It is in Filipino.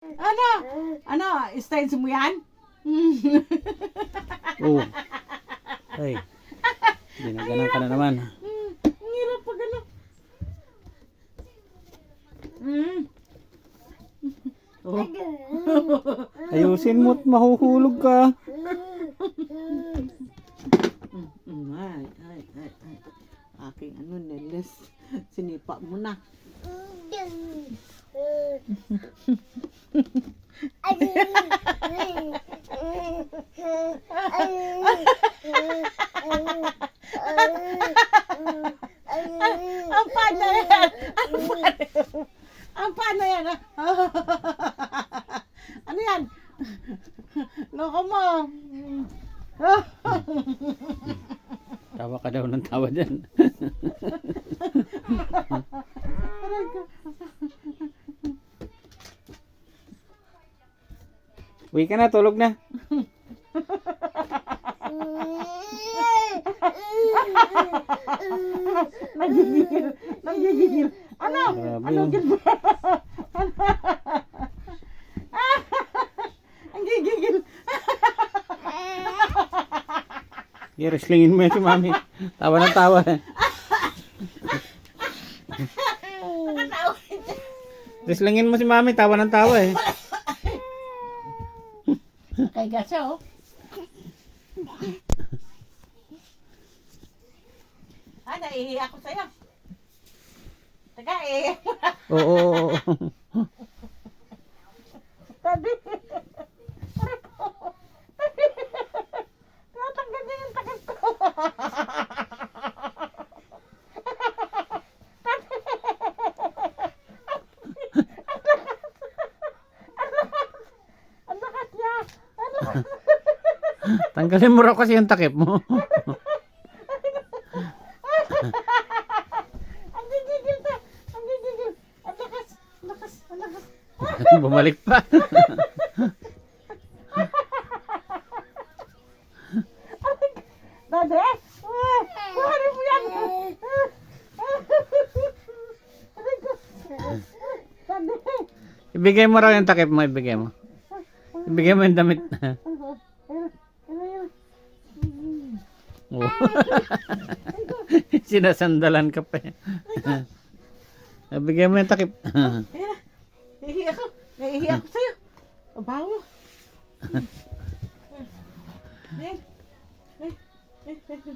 Ano? Ano? Style mo yan? Oo. Ay. Ginaganan ka na naman. Hmm, Ang hirap pag ano. Hmm. Oh. Ayusin mo't mahuhulog ka. Mm, Ay, ay, ay, ay. Aking ano, neles. Sinipa mo na. Ang paano yan? Ang paano? Ang paano yan? ano yan? Loko mo. Tawa ka daw ng tawa dyan. Uwi ka na, tulog na. Nagigigil. Nagigigil. Ano? Grabe Ano yun. gil mo? Ang gigigil. Sige, wrestlingin mo yan si mami. Tawa ng tawa. Wrestlingin mo si mami, tawa ng tawa eh. Kay gasa oh. Ah, naiiyak ako sa'yo. Taga, eh. Oo, oo, oo. Tabi. Tatanggal niya yung takip ko. Ang lakas niya. Ang lakas. Tanggalin mo raw kasi yung takip mo. Ang gigigil ta. Ang gigigil. Ang lakas. Ang lakas. Ang lakas. Bumalik pa. Dade! Ah, Kuhanin mo yan! Ibigay mo raw yung takip mo, ibigay mo. Ibigay mo yung damit. Oo. Sinasandalan ka pa. Ibigay mo yung takip. Ayun na. Nahihiya ako. Nahihiya ako sa'yo. Abawo. Ayun. Ay, ay, ay, ay.